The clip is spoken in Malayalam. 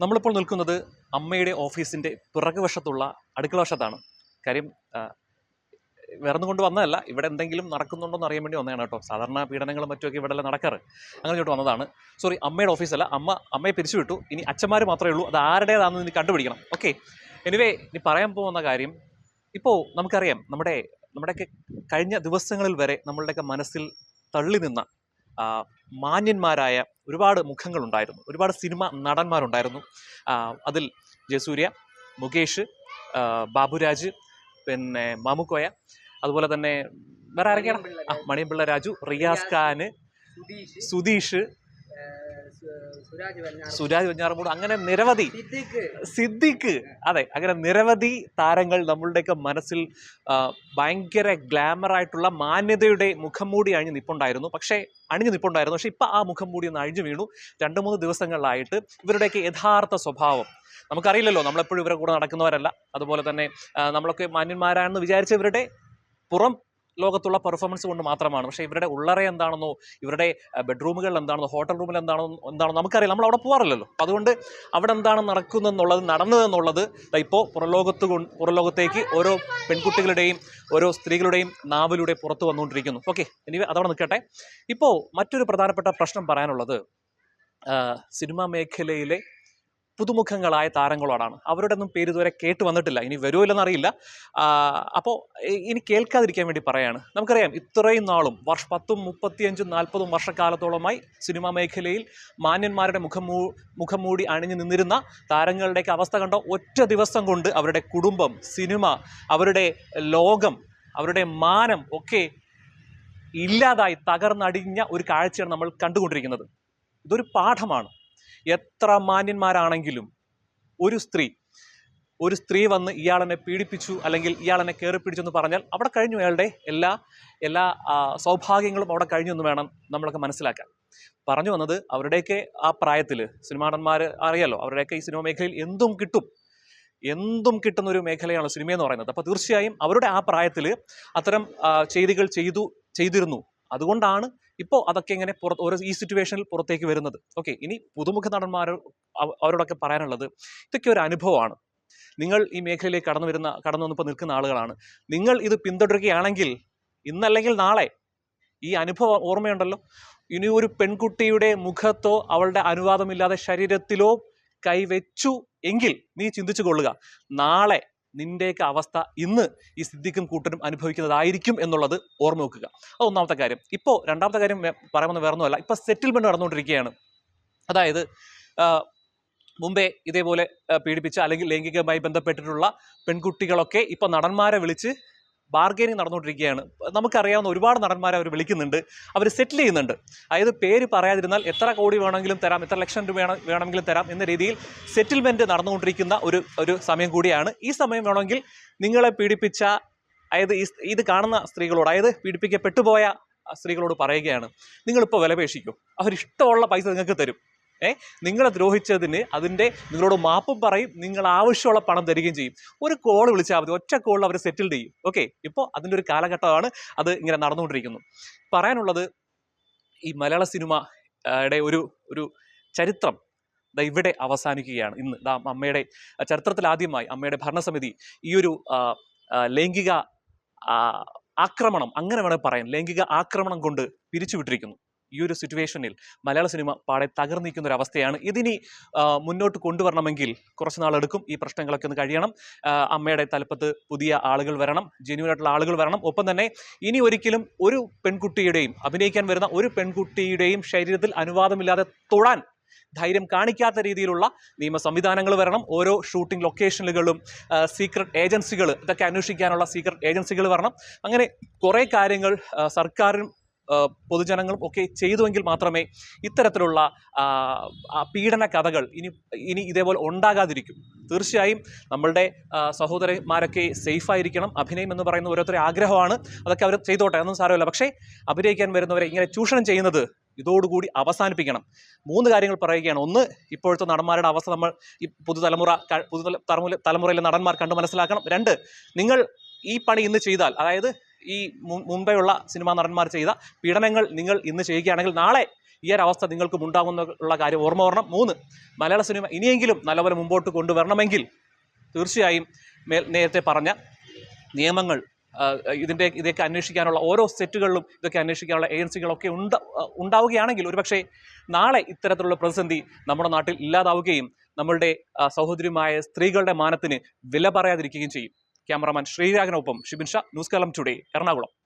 നമ്മളിപ്പോൾ നിൽക്കുന്നത് അമ്മയുടെ ഓഫീസിന്റെ പിറകു വശത്തുള്ള അടുക്കള വശത്താണ്. കാര്യം വേറൊന്നും കൊണ്ട് വന്നതല്ല. ഇവിടെ എന്തെങ്കിലും നടക്കുന്നുണ്ടോ എന്ന് അറിയാൻ വേണ്ടി വന്നതാണ് കേട്ടോ. സാധാരണ പീഡനങ്ങളും മറ്റുമൊക്കെ ഇവിടെ എല്ലാം നടക്കാറ്. അങ്ങനെ ഇങ്ങോട്ട് വന്നതാണ്. സോറി അമ്മയുടെ ഓഫീസല്ല. അമ്മ അമ്മയെ പിരിച്ചുവിട്ടു. ഇനി അച്ഛന്മാർ മാത്രമേ ഉള്ളൂ. അത് ആരുടേതാണെന്ന് ഇനി കണ്ടുപിടിക്കണം. ഓക്കെ എനിവേ ഇനി പറയാൻ പോകുന്ന കാര്യം ഇപ്പോൾ നമുക്കറിയാം നമ്മുടെ നമ്മുടെയൊക്കെ കഴിഞ്ഞ ദിവസങ്ങളിൽ വരെ നമ്മളുടെയൊക്കെ മനസ്സിൽ തള്ളി നിന്ന മാന്യന്മാരായ ഒരുപാട് മുഖങ്ങളുണ്ടായിരുന്നു. ഒരുപാട് സിനിമ നടന്മാരുണ്ടായിരുന്നു. അതിൽ ജസൂര്യ മുകേഷ് ബാബുരാജ് പിന്നെ മാമുക്കോയ അതുപോലെ തന്നെ വേറെ ആരൊക്കെയാണ്? ആ മണിയമ്പിള്ള രാജു റിയാസ് ഖാന് സുധീഷ് സുരാജ് വഞ്ഞാറമൂട് അങ്ങനെ നിരവധി സിദ്ദിഖ്. അതെ അങ്ങനെ നിരവധി താരങ്ങൾ നമ്മളുടെയൊക്കെ മനസ്സിൽ ഭയങ്കര ഗ്ലാമർ ആയിട്ടുള്ള മാന്യതയുടെ മുഖംമൂടി അഴിഞ്ഞ് നിപ്പുണ്ടായിരുന്നു. പക്ഷേ അണിഞ്ഞു നിപ്പുണ്ടായിരുന്നു. പക്ഷേ ഇപ്പം ആ മുഖം മൂടി ഒന്ന് അഴിഞ്ഞു വീണു. രണ്ട് മൂന്ന് ദിവസങ്ങളിലായിട്ട് ഇവരുടെയൊക്കെ യഥാർത്ഥ സ്വഭാവം. നമുക്കറിയില്ലല്ലോ നമ്മളെപ്പോഴും ഇവരുടെ കൂടെ നടക്കുന്നവരല്ല. അതുപോലെ തന്നെ നമ്മളൊക്കെ മാന്യന്മാരാണെന്ന് വിചാരിച്ച ഇവരുടെ പുറം ലോകത്തുള്ള പെർഫോമൻസ് കൊണ്ട് മാത്രമാണ്. പക്ഷേ ഇവരുടെ ഉള്ളറ എന്താണെന്നോ ഇവരുടെ ബെഡ്റൂമുകളിൽ എന്താണെന്നോ ഹോട്ടൽ റൂമിൽ എന്താണെന്നോ എന്താണോ നമുക്കറിയാം. നമ്മൾ അവിടെ പോകാറില്ലല്ലോ അതുകൊണ്ട് അവിടെ എന്താണ് നടക്കുന്നതെന്നുള്ളത് നടന്നതെന്നുള്ളത് ഇപ്പോൾ പുറലോകത്ത് പുറലോകത്തേക്ക് ഓരോ പെൺകുട്ടികളുടെയും ഓരോ സ്ത്രീകളുടെയും നാവിലൂടെ പുറത്തു വന്നുകൊണ്ടിരിക്കുന്നു. ഓക്കെ ഇനി അതവിടെ നിൽക്കട്ടെ. ഇപ്പോൾ മറ്റൊരു പ്രധാനപ്പെട്ട പ്രശ്നം പറയാനുള്ളത് സിനിമാ മേഖലയിലെ പുതുമുഖങ്ങളായ താരങ്ങളോടാണ്. അവരുടെ ഒന്നും പേര് ഇതുവരെ കേട്ട് വന്നിട്ടില്ല. ഇനി വരുമില്ലെന്നറിയില്ല അപ്പോൾ ഇനി കേൾക്കാതിരിക്കാൻ വേണ്ടി പറയാണ്. നമുക്കറിയാം ഇത്രയും നാളും വർഷ പത്തും മുപ്പത്തിയഞ്ചും നാൽപ്പതും വർഷക്കാലത്തോളമായി സിനിമാ മേഖലയിൽ മാന്യന്മാരുടെ മുഖം മുഖംമൂടി മുഖം മൂടി അണിഞ്ഞു നിന്നിരുന്ന താരങ്ങളുടെയൊക്കെ അവസ്ഥ കണ്ട ഒറ്റ ദിവസം കൊണ്ട് അവരുടെ കുടുംബം സിനിമ അവരുടെ ലോകം അവരുടെ മാനം ഒക്കെ ഇല്ലാതായി തകർന്നടിഞ്ഞ ഒരു കാഴ്ചയാണ് നമ്മൾ കണ്ടുകൊണ്ടിരിക്കുന്നത്. ഇതൊരു പാഠമാണ്. എത്ര മാന്യന്മാരാണെങ്കിലും ഒരു സ്ത്രീ ഒരു സ്ത്രീ വന്ന് ഇയാളെന്നെ പീഡിപ്പിച്ചു അല്ലെങ്കിൽ ഇയാളെന്നെ കയറി പിടിച്ചെന്ന് പറഞ്ഞാൽ അവിടെ കഴിഞ്ഞു അയാളുടെ എല്ലാ എല്ലാ സൗഭാഗ്യങ്ങളും അവിടെ കഴിഞ്ഞു എന്ന് വേണം നമ്മളൊക്കെ മനസ്സിലാക്കാൻ. പറഞ്ഞു വന്നത് അവരുടെയൊക്കെ ആ പ്രായത്തിൽ സിനിമാടന്മാർ അറിയാലോ അവരുടെയൊക്കെ ഈ സിനിമ മേഖലയിൽ എന്തും കിട്ടും എന്തും കിട്ടുന്ന ഒരു മേഖലയാണ് സിനിമ എന്ന് പറയുന്നത്. അപ്പോൾ തീർച്ചയായും അവരുടെ ആ പ്രായത്തിൽ അത്തരം ചെയ്തികൾ ചെയ്തു ചെയ്തിരുന്നു. അതുകൊണ്ടാണ് ഇപ്പോൾ അതൊക്കെ എങ്ങനെ പുറത്ത് ഓരോ ഈ സിറ്റുവേഷനിൽ പുറത്തേക്ക് വരുന്നത്? ഓക്കെ ഇനി പുതുമുഖ നടന്മാർ അവരോടൊക്കെ പറയാനുള്ളത് ഇതൊക്കെ ഒരു അനുഭവമാണ്. നിങ്ങൾ ഈ മേഖലയിലേക്ക് കടന്നു വരുന്ന കടന്നു വന്നിപ്പോൾ നിൽക്കുന്ന ആളുകളാണ്. നിങ്ങൾ ഇത് പിന്തുടരുകയാണെങ്കിൽ ഇന്നല്ലെങ്കിൽ നാളെ ഈ അനുഭവം ഓർമ്മയുണ്ടല്ലോ? ഇനി ഒരു പെൺകുട്ടിയുടെ മുഖത്തോ അവളുടെ അനുവാദമില്ലാതെ ശരീരത്തിലോ കൈവച്ചു എങ്കിൽ നീ ചിന്തിച്ചു കൊള്ളുക. നാളെ നിന്റെയൊക്കെ അവസ്ഥ ഇന്ന് ഈ സിദ്ധിക്കും കൂട്ടരും അനുഭവിക്കുന്നതായിരിക്കും എന്നുള്ളത് ഓർമ്മ വെക്കുക. അത് ഒന്നാമത്തെ കാര്യം. ഇപ്പോൾ രണ്ടാമത്തെ കാര്യം പറയുന്നത് വേറൊന്നുമല്ല. ഇപ്പോൾ സെറ്റിൽമെന്റ് നടന്നുകൊണ്ടിരിക്കുകയാണ്. അതായത് മുമ്പേ ഇതേപോലെ പീഡിപ്പിച്ച അല്ലെങ്കിൽ ലൈംഗികമായി ബന്ധപ്പെട്ടിട്ടുള്ള പെൺകുട്ടികളൊക്കെ ഇപ്പോൾ നടന്മാരെ വിളിച്ച് ബാർഗൈനിങ് നടന്നുകൊണ്ടിരിക്കുകയാണ്. നമുക്കറിയാവുന്ന ഒരുപാട് നടന്മാരെ അവർ വിളിക്കുന്നുണ്ട്. അവർ സെറ്റിൽ ചെയ്യുന്നുണ്ട്. അതായത് പേര് പറയാതിരുന്നാൽ എത്ര കോടി വേണമെങ്കിലും തരാം എത്ര ലക്ഷം രൂപ വേണം വേണമെങ്കിലും തരാം എന്ന രീതിയിൽ സെറ്റിൽമെന്റ് നടന്നുകൊണ്ടിരിക്കുന്ന ഒരു ഒരു സമയം കൂടിയാണ്. ഈ സമയം വേണമെങ്കിൽ നിങ്ങളെ പീഡിപ്പിച്ച അതായത് ഈ ഇത് കാണുന്ന സ്ത്രീകളോട് അതായത് പീഡിപ്പിക്കപ്പെട്ടുപോയ സ്ത്രീകളോട് പറയുകയാണ്. നിങ്ങളിപ്പോൾ വിലപേക്ഷിക്കും. അവരിഷ്ടമുള്ള പൈസ നിങ്ങൾക്ക് തരും. നിങ്ങളെ ദ്രോഹിച്ചതിന് അതിന്റെ നിങ്ങളോട് മാപ്പും പറയും നിങ്ങൾ ആവശ്യമുള്ള പണം തരികയും ചെയ്യും. ഒരു കോൾ വിളിച്ചാൽ മതി. ഒറ്റ കോളിൽ അവർ സെറ്റിൽഡ് ചെയ്യും. ഓക്കെ ഇപ്പോൾ അതിന്റെ ഒരു കാലഘട്ടമാണ് അത് ഇങ്ങനെ നടന്നുകൊണ്ടിരിക്കുന്നു. പറയാനുള്ളത് ഈ മലയാള സിനിമയുടെ ഒരു ഒരു ചരിത്രം ദാ ഇവിടെ അവസാനിക്കുകയാണ്. ഇന്ന് ദാ അമ്മയുടെ ചരിത്രത്തിലാദ്യമായി അമ്മയുടെ ഭരണസമിതി ഈ ഒരു ലൈംഗിക ആക്രമണം അങ്ങനെ വേണമെങ്കിൽ പറയാം. ലൈംഗിക ആക്രമണം കൊണ്ട് പിരിച്ചുവിട്ടിരിക്കുന്നു. ഈ ഒരു സിറ്റുവേഷനിൽ മലയാള സിനിമ പാടെ തകർന്നിരിക്കുന്ന ഒരു അവസ്ഥയാണ് ഇതിനി മുന്നോട്ട് കൊണ്ടുവരണമെങ്കിൽ കുറച്ച് നാളെടുക്കും. ഈ പ്രശ്നങ്ങളൊക്കെ ഒന്ന് കഴിയണം. അമ്മയുടെ തലപ്പത്ത് പുതിയ ആളുകൾ വരണം. ജെന്യൂൻ ആയിട്ടുള്ള ആളുകൾ വരണം. ഒപ്പം തന്നെ ഇനി ഒരിക്കലും ഒരു പെൺകുട്ടിയുടെയും അഭിനയിക്കാൻ വരുന്ന ഒരു പെൺകുട്ടിയുടെയും ശരീരത്തിൽ അനുവാദമില്ലാതെ തൊടാൻ ധൈര്യം കാണിക്കാത്ത രീതിയിലുള്ള നിയമ സംവിധാനങ്ങൾ വരണം. ഓരോ ഷൂട്ടിംഗ് ലൊക്കേഷനുകളും സീക്രട്ട് ഏജൻസികൾ ഇതൊക്കെ അന്വേഷിക്കാനുള്ള സീക്രട്ട് ഏജൻസികൾ വരണം. അങ്ങനെ കുറേ കാര്യങ്ങൾ സർക്കാരും പൊതുജനങ്ങളും ഒക്കെ ചെയ്തുവെങ്കിൽ മാത്രമേ ഇത്തരത്തിലുള്ള പീഡന കഥകൾ ഇനി ഇനി ഇതേപോലെ ഉണ്ടാകാതിരിക്കും. തീർച്ചയായും നമ്മളുടെ സഹോദരന്മാരൊക്കെ സേഫായിരിക്കണം അഭിനയം എന്ന് പറയുന്ന ഓരോരുത്തരുടെ ആഗ്രഹമാണ്. അതൊക്കെ അവർ ചെയ്തോട്ടെ അതൊന്നും സാരമില്ല. പക്ഷേ അഭിനയിക്കാൻ വരുന്നവരെ ഇങ്ങനെ ചൂഷണം ചെയ്യുന്നത് ഇതോടുകൂടി അവസാനിപ്പിക്കണം. മൂന്ന് കാര്യങ്ങൾ പറയുകയാണ്. ഒന്ന് ഇപ്പോഴത്തെ നടന്മാരുടെ അവസ്ഥ നമ്മൾ ഈ പുതുതലമുറ പുതു തലമുറ തലമുറയിലെ നടന്മാർ കണ്ടു മനസ്സിലാക്കണം. രണ്ട് നിങ്ങൾ ഈ പണി ഇന്ന് ചെയ്താൽ അതായത് ഈ മുമ്പെയുള്ള സിനിമാ നടന്മാർ ചെയ്ത പീഡനങ്ങൾ നിങ്ങൾ ഇന്ന് ചെയ്യുകയാണെങ്കിൽ നാളെ ഈ ഒരു അവസ്ഥ നിങ്ങൾക്കും ഉണ്ടാകുന്നുള്ള കാര്യം ഓർമ്മ വരണം. മൂന്ന് മലയാള സിനിമ ഇനിയെങ്കിലും നല്ലപോലെ മുമ്പോട്ട് കൊണ്ടുവരണമെങ്കിൽ തീർച്ചയായും മേൽ നേരത്തെ പറഞ്ഞ നിയമങ്ങൾ ഇതിന്റെ ഇതൊക്കെ അന്വേഷിക്കാനുള്ള ഓരോ സെറ്റുകളിലും ഇതൊക്കെ അന്വേഷിക്കാനുള്ള ഏജൻസികളൊക്കെ ഉണ്ട ഉണ്ടാവുകയാണെങ്കിൽ ഒരുപക്ഷെ നാളെ ഇത്തരത്തിലുള്ള പ്രതിസന്ധി നമ്മുടെ നാട്ടിൽ ഇല്ലാതാവുകയും നമ്മളുടെ സഹോദരിമായ സ്ത്രീകളുടെ മാനത്തിന് വില പറയാതിരിക്കുകയും ചെയ്യും. ക്യാമറാമാൻ ശ്രീരാഗനൊപ്പം ഷിബിൻ ന്യൂസ് കേരളം ടുഡേ എറണാകുളം.